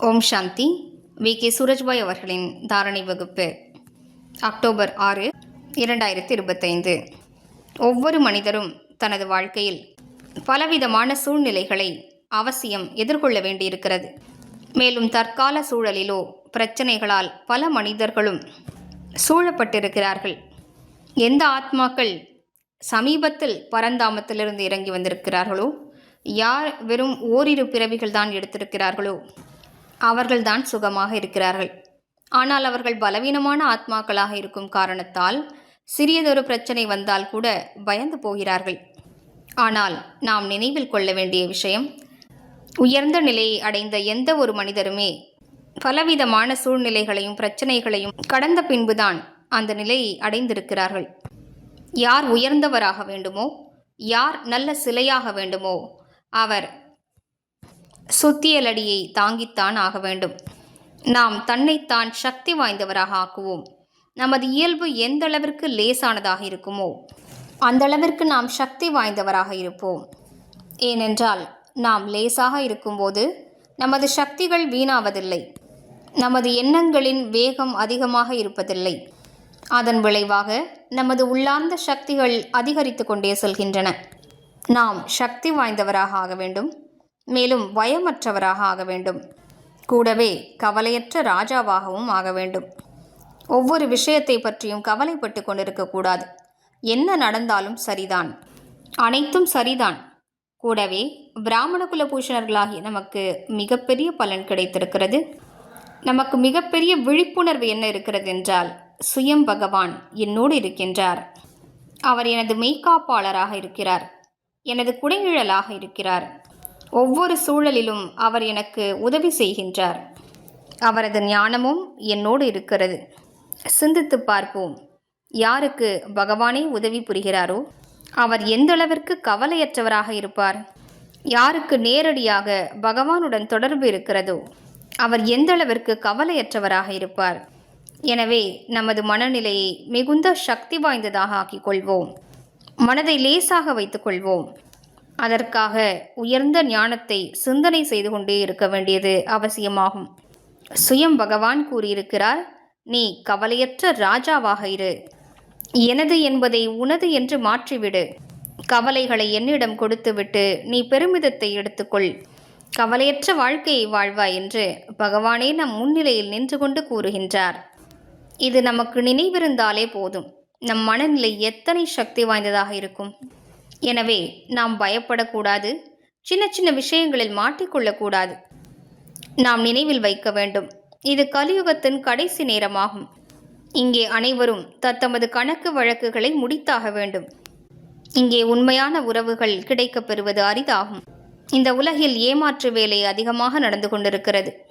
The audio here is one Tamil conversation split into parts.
Om Shanti. We. K. Surajbhai அவர்களின் தாரணை வகுப்பு அக்டோபர் ஆறு இரண்டாயிரத்தி இருபத்தைந்து ஒவ்வொரு மனிதரும் தனது வாழ்க்கையில் பலவிதமான சூழ்நிலைகளை அவசியம் எதிர்கொள்ள வேண்டியிருக்கிறது. மேலும் தற்கால சூழலிலோ பிரச்சனைகளால் பல மனிதர்களும் சூழப்பட்டிருக்கிறார்கள். எந்த ஆத்மாக்கள் சமீபத்தில் பரந்தாமத்திலிருந்து இறங்கி வந்திருக்கிறார்களோ யார் வெறும் ஓரிரு பிறவிகள் தான் எடுத்திருக்கிறார்களோ அவர்கள்தான் சுகமாக இருக்கிறார்கள். ஆனால் அவர்கள் பலவீனமான ஆத்மாக்களாக இருக்கும் காரணத்தால் சிறியதொரு பிரச்சனை வந்தால் கூட பயந்து போகிறார்கள். ஆனால் நாம் நினைவில் கொள்ள வேண்டிய விஷயம் உயர்ந்த நிலையை அடைந்த எந்த ஒரு மனிதருமே பலவிதமான சூழ்நிலைகளையும் பிரச்சனைகளையும் கடந்த பின்புதான் அந்த நிலையை அடைந்திருக்கிறார்கள். யார் உயர்ந்தவராக வேண்டுமோ யார் நல்ல சிலையாக வேண்டுமோ அவர் சுத்தியலடியை தாங்கித்தான் ஆக வேண்டும். நாம் தன்னைத்தான் சக்தி வாய்ந்தவராக ஆக்குவோம். நமது இயல்பு எந்த அளவிற்கு லேசானதாக இருக்குமோ அந்த அளவிற்கு நாம் சக்தி வாய்ந்தவராக இருப்போம். ஏனென்றால் நாம் லேசாக இருக்கும்போது நமது சக்திகள் வீணாவதில்லை. நமது எண்ணங்களின் வேகம் அதிகமாக இருப்பதில்லை. அதன் விளைவாக நமது உள்ளார்ந்த சக்திகள் அதிகரித்து கொண்டே செல்கின்றன. நாம் சக்தி வாய்ந்தவராக ஆக வேண்டும். மேலும் பயமற்றவராக ஆக வேண்டும். கூடவே கவலையற்ற ராஜாவாகவும் ஆக வேண்டும். ஒவ்வொரு விஷயத்தை பற்றியும் கவலைப்பட்டு கொண்டிருக்கக்கூடாது என்ன நடந்தாலும் சரிதான். அனைத்தும் சரிதான். கூடவே பிராமண குல பூஷணர்களாகிய நமக்கு மிகப்பெரிய பலன் கிடைத்திருக்கிறது. நமக்கு மிகப்பெரிய விழிப்புணர்வு என்ன இருக்கிறது என்றால் சுயம் பகவான் என்னோடு இருக்கின்றார். அவர் எனது மெய்காப்பாளராக இருக்கிறார். எனது குடைநிழலாக இருக்கிறார். ஒவ்வொரு சூழலிலும் அவர் எனக்கு உதவி செய்கின்றார். அவரது ஞானமும் என்னோடு இருக்கிறது. சிந்தித்து பார்ப்போம். யாருக்கு பகவானே உதவி புரிகிறாரோ? அவர் எந்தளவிற்கு கவலையற்றவராக இருப்பார்? யாருக்கு நேரடியாக பகவானுடன் தொடர்பு இருக்கிறதோ? அவர் எந்தளவிற்கு கவலையற்றவராக இருப்பார்? எனவே நமது மனநிலையை மிகுந்த சக்தி வாய்ந்ததாக ஆக்கிக் கொள்வோம். மனதை லேசாக வைத்துக்கொள்வோம் அதற்காக உயர்ந்த ஞானத்தை சிந்தனை செய்து கொண்டே இருக்க வேண்டியது அவசியமாகும். சுயம் பகவான் கூறியிருக்கிறார் நீ கவலையற்ற ராஜாவாக இரு. எனது என்பதை உனது என்று மாற்றிவிடு. கவலைகளை என்னிடம் கொடுத்துவிட்டு நீ பெருமிதத்தை எடுத்துக்கொள். கவலையற்ற வாழ்க்கையை வாழ்வாய் என்று பகவானே நம் முன்னிலையில் நின்று கொண்டு கூறுகின்றார். இது நமக்கு நினைவிருந்தாலே போதும். நம் மனநிலை எத்தனை சக்தி வாய்ந்ததாக இருக்கும்? எனவே நாம் பயப்படக்கூடாது. சின்ன சின்ன விஷயங்களில் மாட்டிக்கொள்ளக்கூடாது. நாம் நினைவில் வைக்க வேண்டும். இது கலியுகத்தின் கடைசி நேரமாகும். இங்கே அனைவரும் தத்தமது கணக்கு வழக்குகளை முடித்தாக வேண்டும். இங்கே உண்மையான உறவுகள் கிடைக்கப் பெறுவது அரிதாகும். இந்த உலகில் ஏமாற்று வேலை அதிகமாக நடந்து கொண்டிருக்கிறது.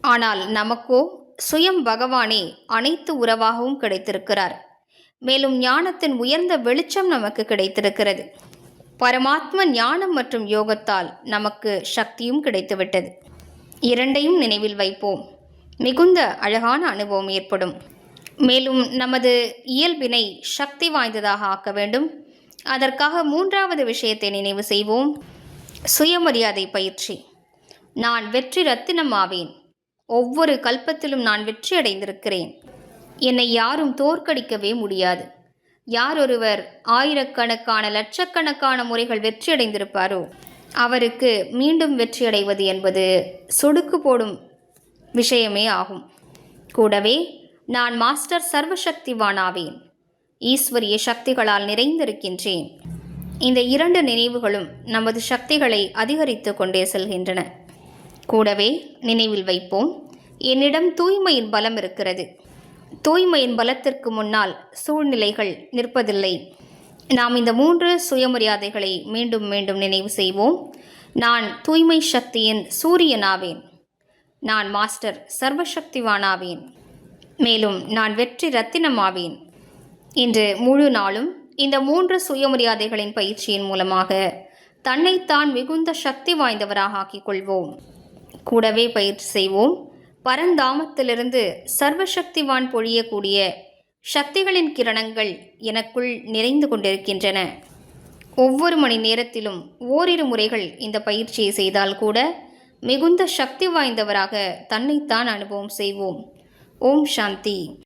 ஆனால் நமக்கோ சுயம் பகவானே அனைத்து உறவாகவும் கிடைத்திருக்கிறார். மேலும் ஞானத்தின் உயர்ந்த வெளிச்சம் நமக்கு கிடைத்திருக்கிறது. பரமாத்ம ஞானம் மற்றும் யோகத்தால் நமக்கு சக்தியும் கிடைத்துவிட்டது. இரண்டையும் நினைவில் வைப்போம். மிகுந்த அழகான அனுபவம் ஏற்படும். மேலும் நமது இயல்பினை சக்தி வாய்ந்ததாக ஆக்க வேண்டும். அதற்காக மூன்றாவது விஷயத்தை நினைவு செய்வோம். சுயமரியாதை பயிற்சி. நான் வெற்றி ரத்தினம் ஆவேன் ஒவ்வொரு கல்பத்திலும் நான் வெற்றி அடைந்திருக்கிறேன். என்னை யாரும் தோற்கடிக்கவே முடியாது. யார் ஒருவர் ஆயிரக்கணக்கான லட்சக்கணக்கான முறைகள் வெற்றியடைந்திருப்பாரோ அவருக்கு மீண்டும் வெற்றியடைவது என்பது சொடுக்கு போடும் விஷயமே ஆகும். கூடவே நான் மாஸ்டர் சர்வசக்திவானாவேன். ஈஸ்வரிய சக்திகளால் நிறைந்திருக்கின்றேன். இந்த இரண்டு நினைவுகளும் நமது சக்திகளை அதிகரித்து கொண்டே செல்கின்றன. கூடவே நினைவில் வைப்போம் என்னிடம் தூய்மையின் பலம் இருக்கிறது. தூய்மையின் பலத்திற்கு முன்னால் சூழ்நிலைகள் நிற்பதில்லை. நாம் இந்த மூன்று சுயமரியாதைகளை மீண்டும் மீண்டும் நினைவு செய்வோம். நான் தூய்மை சக்தியின் சூரியனாவேன். நான் மாஸ்டர் சர்வசக்திவானாவேன். மேலும் நான் வெற்றி ரத்தினமாவேன். இன்று முழு நாளும் இந்த மூன்று சுயமரியாதைகளின் பயிற்சியின் மூலமாக தன்னைத்தான் மிகுந்த சக்தி வாய்ந்தவராக ஆக்கிக் கொள்வோம். கூடவே பயிற்சி செய்வோம். பரந்தாமத்திலிருந்து சர்வசக்திவான் பொழியக்கூடிய சக்திகளின் கிரணங்கள் எனக்குள் நிறைந்து கொண்டிருக்கின்றன. ஒவ்வொரு மணி நேரத்திலும் ஓரிரு முறைகள் இந்த பயிற்சியை செய்தால் கூட மிகுந்த சக்தி வாய்ந்தவராக தன்னைத்தான் அனுபவம் செய்வோம். ஓம் சாந்தி.